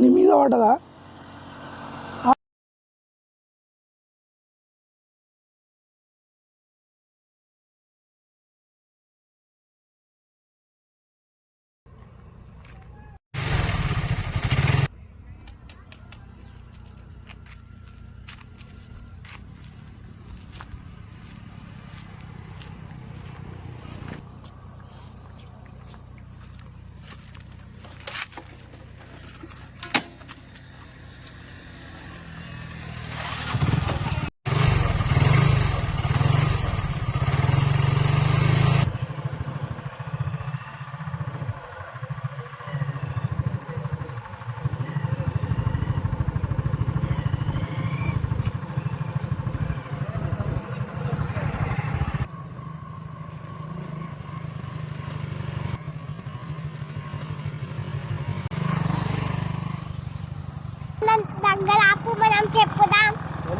నీ మీద పడ్డదా?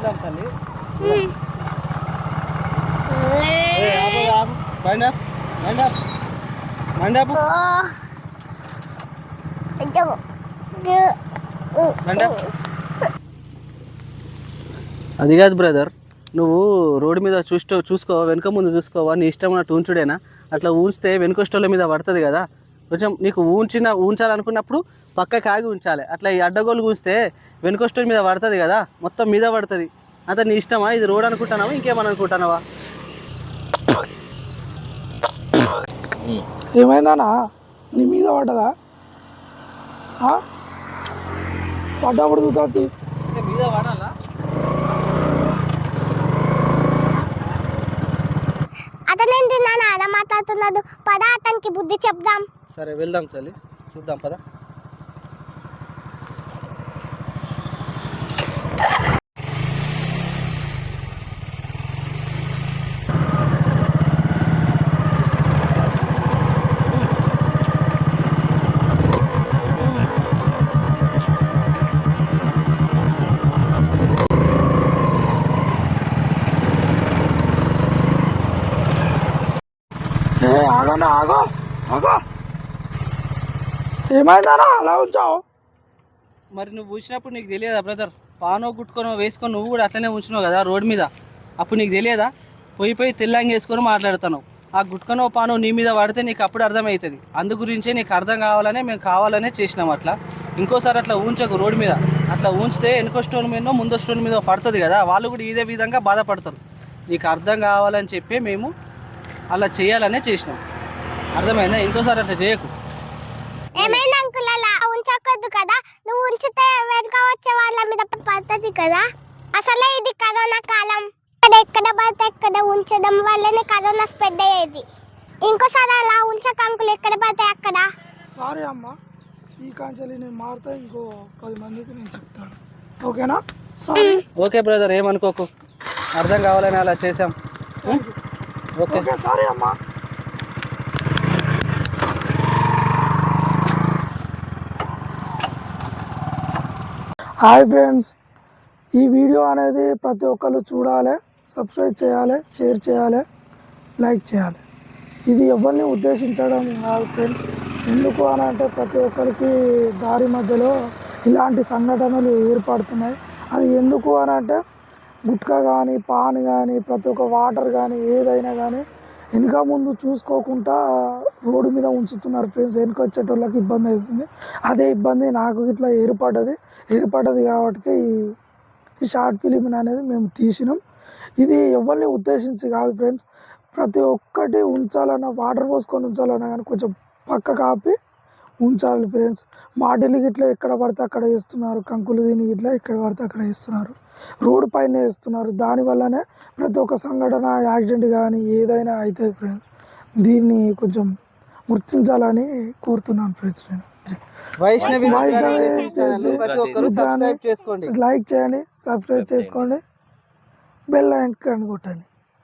వెళ్దాం తల్లి. అది కాదు బ్రదర్ నువ్వు రోడ్డు మీద చూస్తూ చూసుకో వెనుక ముందు చూసుకోవా నీ ఇష్టం ఉన్నట్టు ఉంచుడేనా? అట్లా ఊంచితే వెనుక స్టోర్ల మీద పడుతుంది కదా? కొంచెం నీకు ఊంచిన ఊంచాలనుకున్నప్పుడు పక్కకి ఆగి ఉంచాలి. అట్లా ఈ అడ్డగోలు కూస్తే వెనుక స్టోర్ మీద పడుతుంది కదా మొత్తం మీద పడుతుంది. అంత నీ ఇష్టమా? ఇది రోడ్ అనుకుంటున్నావా? ఇంకేమని అనుకుంటున్నావా? ఏమైందన్నా నీ మీద పడ్డదా? పడ్డప్పుడు మీద పడాలా అతనేంటి నాన్న? ఆడ మాట్లాడుతున్నాడు పద అతనికి బుద్ధి చెప్దాం. సరే వెళ్దాం తల్లి చూద్దాం పదా. ఆగనా ఆగో ఆగో. ఏమైందన్నా? అలా ఉంచావు? మరి నువ్వు ఉంచినప్పుడు నీకు తెలియదా బ్రదర్ పానో గుట్టుకొని వేసుకొని నువ్వు కూడా అట్లనే ఉంచినావు కదా రోడ్ మీద. అప్పుడు నీకు తెలియదా? పోయి పోయి తెల్లంగి వేసుకొని మాట్లాడుతున్నావు. ఆ గుట్కనో పానో నీ మీద పడితే నీకు అప్పుడు అర్థమవుతుంది అందు గురించే నీకు అర్థం కావాలనే మేము కావాలనే చేసినాం అట్లా. ఇంకోసారి అట్లా ఉంచకు రోడ్ మీద. అట్లా ఉంచితే వెనుక స్టోన్ మీద ముందో స్టోన్ మీద పడుతుంది కదా వాళ్ళు కూడా ఇదే విధంగా బాధపడతారు. నీకు అర్థం కావాలని చెప్పి మేము అలా చేయాలనే చేసినాం. అర్థమైందా? ఇంకోసారి అట్లా చేయకు. ఏమైంది అంకుల్? అలా ఉంచకూడదు కదా? నువ్వు ఉంచితే వెనుక వచ్చే వాళ్ళ మీద పడుతుంది కదా? అసలే ఇది కరోనా కాలం. ఇక్కడ ఎక్కడ పడితే ఎక్కడ ఉంచడం వల్లనే కరోనా స్ప్రెడ్ అయ్యేది. ఇంకోసారి అలా ఉంచక అంకుల్. ఎక్కడ పడితే అక్కడ. సారీ అమ్మ. ఈ కాంచెలి నేను మారుతా ఇంకో పది మందికి నేను చెప్తాను. ఓకేనా? సారీ. ఓకే బ్రదర్ ఏమనుకోకు. అర్థం కావాలని అలా చేసాం ఓకే సారీ అమ్మా. హాయ్ ఫ్రెండ్స్ ఈ వీడియో అనేది ప్రతి ఒక్కరు చూడాలి సబ్స్క్రైబ్ చేయాలి షేర్ చేయాలి లైక్ చేయాలి. ఇది ఎవరిని ఉద్దేశించడం కాదు ఫ్రెండ్స్ ఎందుకు అని అంటే ప్రతి ఒక్కరికి దారి మధ్యలో ఇలాంటి సంఘటనలు ఏర్పడుతున్నాయి. అది ఎందుకు అని అంటే గుట్కా కానీ పాన్ కానీ ప్రతి ఒక్క వాటర్ కానీ ఏదైనా కానీ వెనుక ముందు చూసుకోకుండా రోడ్డు మీద ఉంచుతున్నారు ఫ్రెండ్స్. వెనుక వచ్చేటోళ్ళకి ఇబ్బంది అవుతుంది. అదే ఇబ్బంది నాకు ఇట్లా ఏర్పడ్డది. ఏర్పడ్డది కాబట్టి ఈ- ఈ షార్ట్ ఫిలిం అనేది మేము తీసినాం. ఇది ఎవరిని ఉద్దేశించి కాదు ఫ్రెండ్స్. ప్రతి ఒక్కటి ఉంచాలన్నా వాటర్ పోసుకొని ఉంచాలన్నా కానీ కొంచెం పక్క కాపి ఉంచాలి ఫ్రెండ్స్ మాటిలు గిట్లా ఎక్కడ పడితే అక్కడ వేస్తున్నారు కంకులు తిని గిట్లా ఎక్కడ పడితే అక్కడ వేస్తున్నారు రోడ్డు పైన వేస్తున్నారు దానివల్లనే ప్రతి ఒక్క సంఘటన యాక్సిడెంట్ కానీ ఏదైనా అవుతుంది ఫ్రెండ్స్ దీన్ని కొంచెం గుర్తించాలని కోరుతున్నాను ఫ్రెండ్స్ నేను. వైష్ణవి లైక్ చేయండి సబ్స్క్రైబ్ చేసుకోండి. బెల్ ఐకాన్ కొట్టండి.